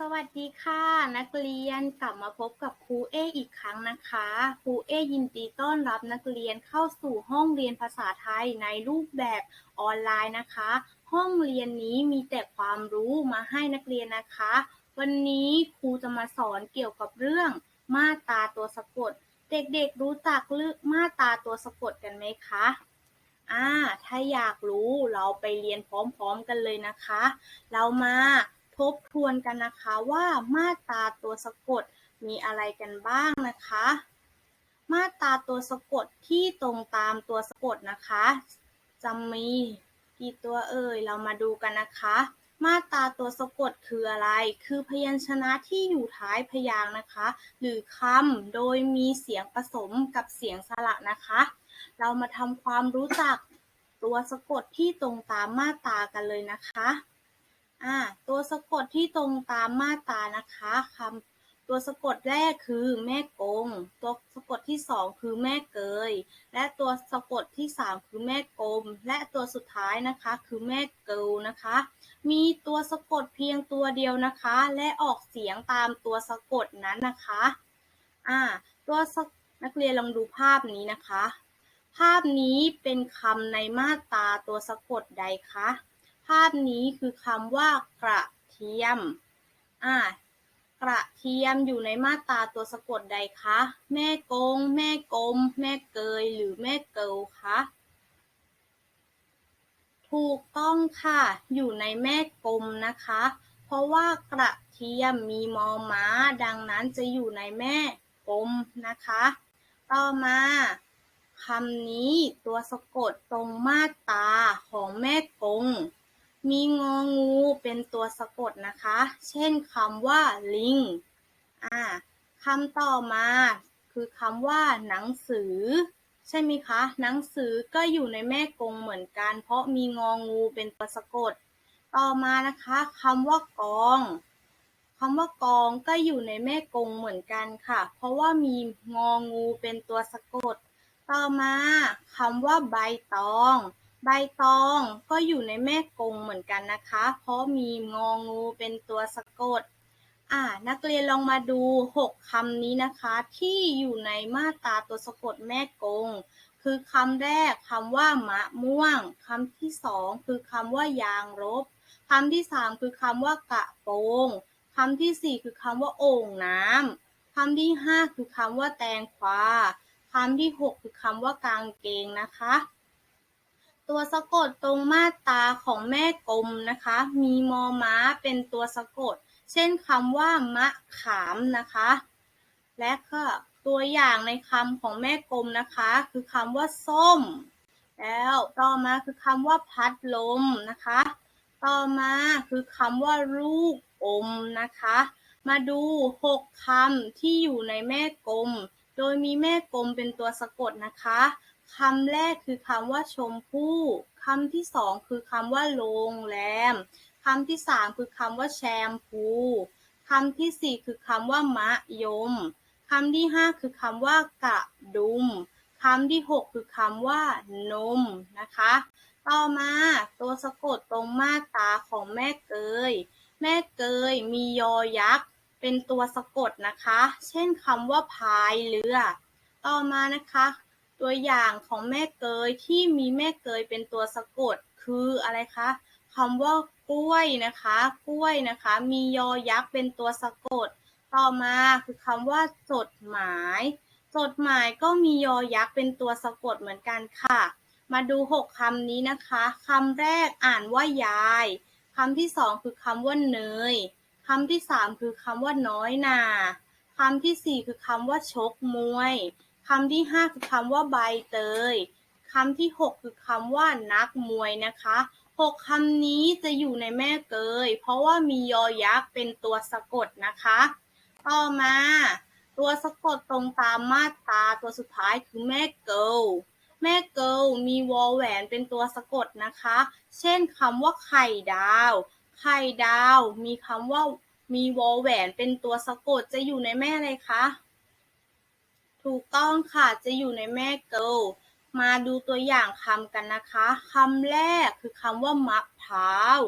สวัสดีค่ะ นักเรียนกลับมาพบกับครูเออีกครั้งนะคะครูเอยินดีต้อนรับนักเรียนเข้าสู่ห้องเรียนภาษาไทยในรูปแบบออนไลน์นะคะ ห้องเรียนนี้มีแต่ความรู้มาให้นักเรียนนะคะ วันนี้ครูจะมาสอนเกี่ยวกับเรื่องมาตาตัวสะกด เด็กๆรู้จักเรื่องมาตาตัวสะกดกันไหมคะอ่าถ้าอยากรู้เราไปเรียนพร้อมๆกันเลยนะคะ เรามา ทบทวนกันนะคะว่ามาตราตัวสะกดมีอะไรกันบ้างนะคะ มาตราตัวสะกดที่ตรงตามตัวสะกดนะคะจะมีกี่ตัวเอ่ยเรามาดูกันนะคะ มาตราตัวสะกดคืออะไร คือพยัญชนะที่อยู่ท้ายพยางค์นะคะ หรือคำโดยมีเสียงผสมกับเสียงสระนะคะ เรามาทำความรู้จักตัวสะกดที่ตรงตามมาตรากันเลยนะคะ สะกดที่ตรงตามมาตรานะคะคำตัวสะกดแรกคือแม่กง ตัวสะกดที่สองคือแม่เกย และตัวสะกดที่สามคือแม่กลม และตัวสุดท้ายนะคะคือแม่เกลนะคะ มีตัวสะกดเพียงตัวเดียวนะคะ และออกเสียงตามตัวสะกดนั้นนะคะอ่าตัวนักเรียนลองดูภาพนี้นะคะ ภาพนี้เป็นคำในมาตราตัวสะกดใดคะภาพนี้คือคำว่ากระ เทียม อ่ากระเทียมอยู่ในมาตราตัวสะกดใดคะ แม่กง แม่กลม แม่เกย หรือแม่เกลคะ ถูกต้องค่ะ อยู่ในแม่กลมนะคะ เพราะว่ากระเทียมมีมอม้า ดังนั้นจะอยู่ในแม่กลมนะคะ ต่อมาคำนี้ตัวสะกดตรงมาตราของแม่กง มีงองูเป็นตัวสะกดนะคะ เช่นคำว่าลิงอ่าคำต่อมาคือคำว่าหนังสือ ใช่ไหมคะ หนังสือก็อยู่ในแม่กงเหมือนกัน เพราะมีงองูเป็นตัวสะกด ต่อมานะคะคำว่ากองคำว่ากองก็อยู่ในแม่กงเหมือนกันค่ะ เพราะว่ามีงองูเป็นตัวสะกด ต่อมาคำว่าใบตอง ใบตองก็อยู่ในแม่กงเหมือนกันนะคะ เพราะมีงองูเป็นตัวสะกด อ่า นักเรียนลองมาดู 6คำนี้นะคะ ที่อยู่ในมาตราตัวสะกดแม่กง คือคำแรกคำว่ามะม่วงคำที่สองคือคำว่ายางรบคำที่สามคือคำว่ากะโปงคำที่สี่คือคำว่าโอ่งน้ำคำที่ห้าคือคำว่าแตงควาคำที่หกคือคำว่ากางเกงนะคะ ตัวสะกดตรงมาตราของแม่กลมนะคะ มีมอม้าเป็นตัวสะกด เช่นคำว่ามะขามนะคะ และก็ตัวอย่างในคำของแม่กลมนะคะ คือคำว่าส้ม แล้วต่อมาคือคำว่าพัดลมนะคะ ต่อมาคือคำว่าลูกอมนะคะ มาดูหกคำที่อยู่ในแม่กลม โดยมีแม่กลมเป็นตัวสะกดนะคะ คำแรกคือคำว่าชมพู่คำที่สองคือคำว่าโรงแรมคำที่สามคือคำว่าแชมพูคำที่สี่คือคำว่ามะยมคำที่ห้าคือคำว่ากระดุมคำที่หกคือคำว่านมนะคะ ต่อมาตัวสะกดตรงมาตาของแม่เกย แม่เกยมียอยักษ์เป็นตัวสะกดนะคะ เช่นคำว่าพายเรือ ต่อมานะคะ ตัวอย่างของแม่เกยที่มีแม่เกยเป็นตัวสะกด คืออะไรคะคำว่ากล้วยนะคะ กล้วยนะคะ มียอยักษ์เป็นตัวสะกด ต่อมาคือคำว่าจดหมาย จดหมายก็มียอยักษ์เป็นตัวสะกดเหมือนกันค่ะ มาดูหกคำนี้นะคะคำแรกอ่านว่ายายคำที่สองคือคำว่าเนยคำที่สามคือคำว่าน้อยนาคำที่สี่คือคำว่าชกมวย คำที่ห้าคือคำว่าใบเตยคำที่หกคือคำว่านักมวยนะคะหกคำนี้จะอยู่ในแม่เกย เพราะว่ามียอยักษ์เป็นตัวสะกดนะคะ ต่อมา ตัวสะกดตรงตามมาตราตัวสุดท้ายคือแม่เกลแม่เกลมีวอลแหวนเป็นตัวสะกดนะคะ เช่นคำว่าไข่ดาว ไข่ดาว มีคำว่ามีวอลแหวนเป็นตัวสะกดจะอยู่ในแม่อะไรคะ ถูกต้องค่ะ จะอยู่ในแม่เกล มาดูตัวอย่างคำกันนะคะ คำแรกคือคำว่ามะพร้าว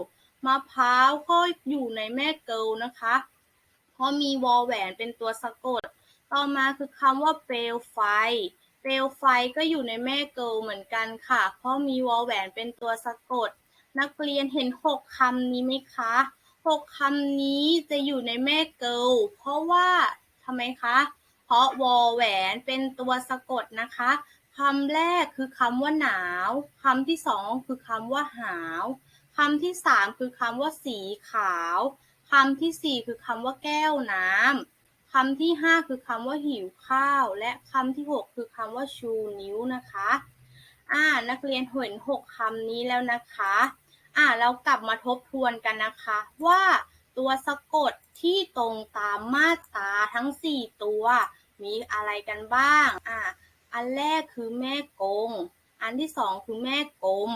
มะพร้าวก็อยู่ในแม่เกลนะคะ เพราะมีวอแหวนเป็นตัวสะกด ต่อมาคือคำว่าเปลวไฟ เปลวไฟก็อยู่ในแม่เกลเหมือนกันค่ะ เพราะมีวอแหวนเป็นตัวสะกด นักเรียนเห็นหกคำนี้ไหมคะหกคำนี้จะอยู่ในแม่เกล เพราะว่าทำไมคะ เพราะวอแหวนเป็นตัวสะกดนะคะคำแรกคือคำว่าหนาวคำที่สองคือคำว่าหาวคำที่สามคือคำว่าสีขาวคำที่สี่คือคำว่าแก้วน้ำคำที่ห้าคือคำว่าหิวข้าว และคำที่หกคือคำว่าชูนิ้วนะคะอ่านักเรียนเห็นหกคำนี้แล้วนะคะอ่าเรากลับมาทบทวนกันนะคะว่า ตัวสะกดที่ตรงตามมาตราทั้ง 4 ตัว มีอะไรกันบ้าง อ่าอันแรกคือแม่กง อันที่สองคือแม่กลม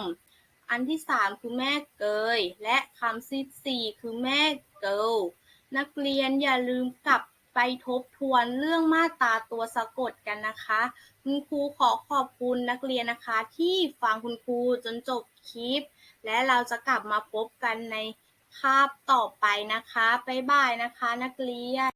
อันที่สามคือแม่เกย และคำที่สี่คือแม่เกลนักเรียนอย่าลืมกลับไปทบทวนเรื่องมาตราตัวสะกดกันนะคะ คุณครูขอขอบคุณนักเรียนนะคะ ที่ฟังคุณครูจนจบคลิป และเราจะกลับมาพบกันใน คาบต่อไปนะคะ บ๊ายบายนะคะนักเรียน